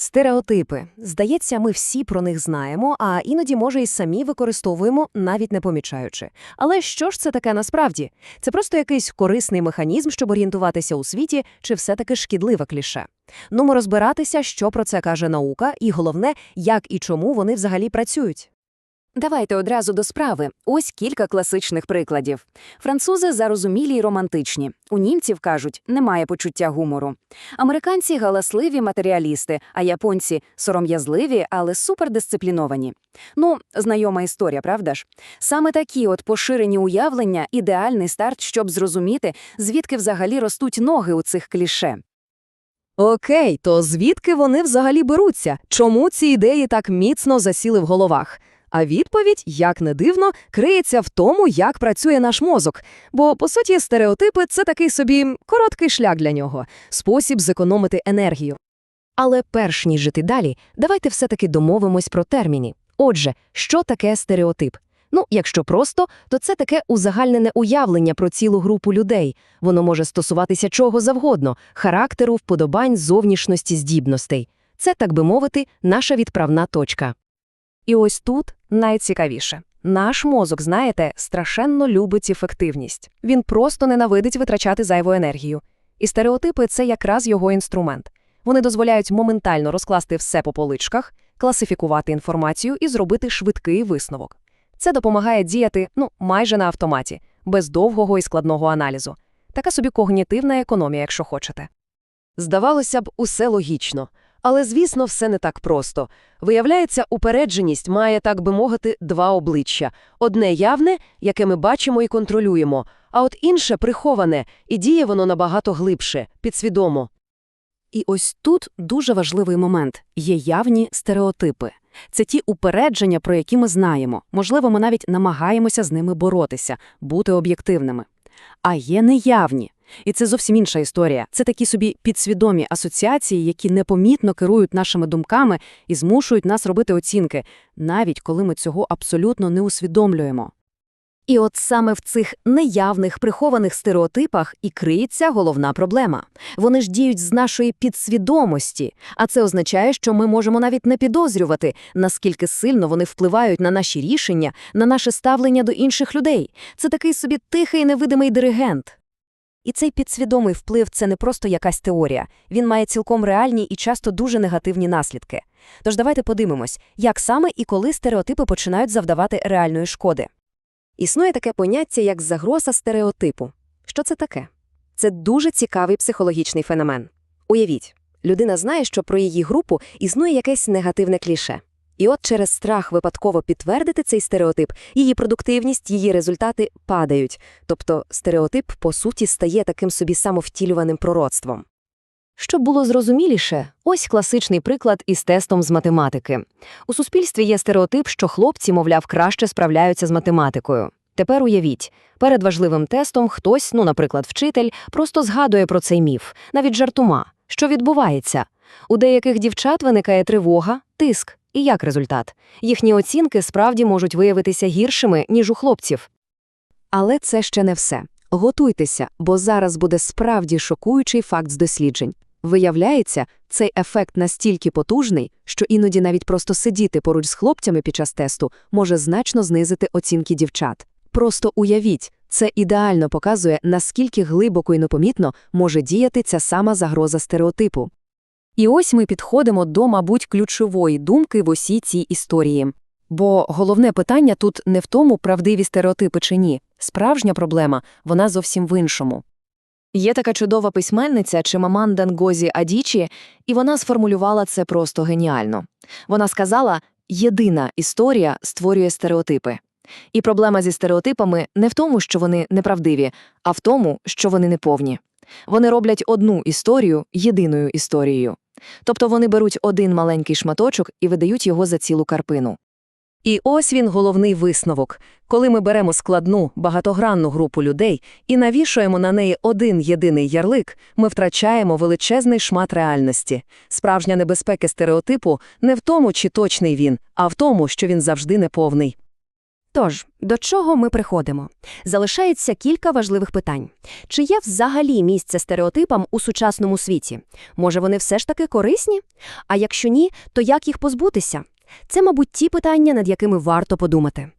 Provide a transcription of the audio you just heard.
Стереотипи. Здається, ми всі про них знаємо, а іноді, може, і самі використовуємо, навіть не помічаючи. Але що ж це таке насправді? Це просто якийсь корисний механізм, щоб орієнтуватися у світі, чи все-таки шкідливе кліше? Ну, ми розбиратися, що про це каже наука, і головне, як і чому вони взагалі працюють. Давайте одразу до справи. Ось кілька класичних прикладів. Французи зарозумілі й романтичні. У німців кажуть, немає почуття гумору. Американці галасливі матеріалісти, а японці сором'язливі, але супердисципліновані. Ну, знайома історія, правда ж? Саме такі от поширені уявлення ідеальний старт, щоб зрозуміти, звідки взагалі ростуть ноги у цих кліше. Окей, то звідки вони взагалі беруться? Чому ці ідеї так міцно засіли в головах? А відповідь, як не дивно, криється в тому, як працює наш мозок. Бо, по суті, стереотипи це такий собі короткий шлях для нього, спосіб зекономити енергію. Але перш ніж жити далі, давайте все-таки домовимось про терміни. Отже, що таке стереотип? Ну, якщо просто, то це таке узагальнене уявлення про цілу групу людей. Воно може стосуватися чого завгодно – характеру, вподобань, зовнішності, здібностей. Це, так би мовити, наша відправна точка. І ось тут найцікавіше. Наш мозок, знаєте, страшенно любить ефективність. Він просто ненавидить витрачати зайву енергію. І стереотипи – це якраз його інструмент. Вони дозволяють моментально розкласти все по поличках, класифікувати інформацію і зробити швидкий висновок. Це допомагає діяти, ну, майже на автоматі, без довгого і складного аналізу. Така собі когнітивна економія, якщо хочете. Здавалося б, усе логічно. Але, звісно, все не так просто. Виявляється, упередженість має, так би мовити, два обличчя. Одне явне, яке ми бачимо і контролюємо, а от інше приховане, і діє воно набагато глибше, підсвідомо. І ось тут дуже важливий момент – є явні стереотипи. Це ті упередження, про які ми знаємо. Можливо, ми навіть намагаємося з ними боротися, бути об'єктивними. А є неявні. І це зовсім інша історія. Це такі собі підсвідомі асоціації, які непомітно керують нашими думками і змушують нас робити оцінки, навіть коли ми цього абсолютно не усвідомлюємо. І от саме в цих неявних прихованих стереотипах і криється головна проблема. Вони ж діють з нашої підсвідомості, а це означає, що ми можемо навіть не підозрювати, наскільки сильно вони впливають на наші рішення, на наше ставлення до інших людей. Це такий собі тихий невидимий диригент. І цей підсвідомий вплив – це не просто якась теорія. Він має цілком реальні і часто дуже негативні наслідки. Тож давайте подивимось, як саме і коли стереотипи починають завдавати реальної шкоди. Існує таке поняття, як загроза стереотипу. Що це таке? Це дуже цікавий психологічний феномен. Уявіть, людина знає, що про її групу існує якесь негативне кліше. І от через страх випадково підтвердити цей стереотип, її продуктивність, її результати падають. Тобто стереотип, по суті, стає таким собі самовтілюваним пророцтвом. Щоб було зрозуміліше, ось класичний приклад із тестом з математики. У суспільстві є стереотип, що хлопці, мовляв, краще справляються з математикою. Тепер уявіть, перед важливим тестом хтось, ну, наприклад, вчитель, просто згадує про цей міф, навіть жартума. Що відбувається? У деяких дівчат виникає тривога, тиск. І як результат? Їхні оцінки справді можуть виявитися гіршими, ніж у хлопців. Але це ще не все. Готуйтеся, бо зараз буде справді шокуючий факт з досліджень. Виявляється, цей ефект настільки потужний, що іноді навіть просто сидіти поруч з хлопцями під час тесту може значно знизити оцінки дівчат. Просто уявіть, це ідеально показує, наскільки глибоко і непомітно може діяти ця сама загроза стереотипу. І ось ми підходимо до, мабуть, ключової думки в усій цій історії. Бо головне питання тут не в тому, правдиві стереотипи чи ні. Справжня проблема, вона зовсім в іншому. Є така чудова письменниця Чимаманда Нгозі Адічі, і вона сформулювала це просто геніально. Вона сказала, єдина історія створює стереотипи. І проблема зі стереотипами не в тому, що вони неправдиві, а в тому, що вони неповні. Вони роблять одну історію єдиною історією. Тобто вони беруть один маленький шматочок і видають його за цілу карпину. І ось він головний висновок. Коли ми беремо складну, багатогранну групу людей і навішуємо на неї один єдиний ярлик, ми втрачаємо величезний шмат реальності. Справжня небезпека стереотипу не в тому, чи точний він, а в тому, що він завжди неповний. Тож, до чого ми приходимо? Залишається кілька важливих питань. Чи є взагалі місце стереотипам у сучасному світі? Може, вони все ж таки корисні? А якщо ні, то як їх позбутися? Це, мабуть, ті питання, над якими варто подумати.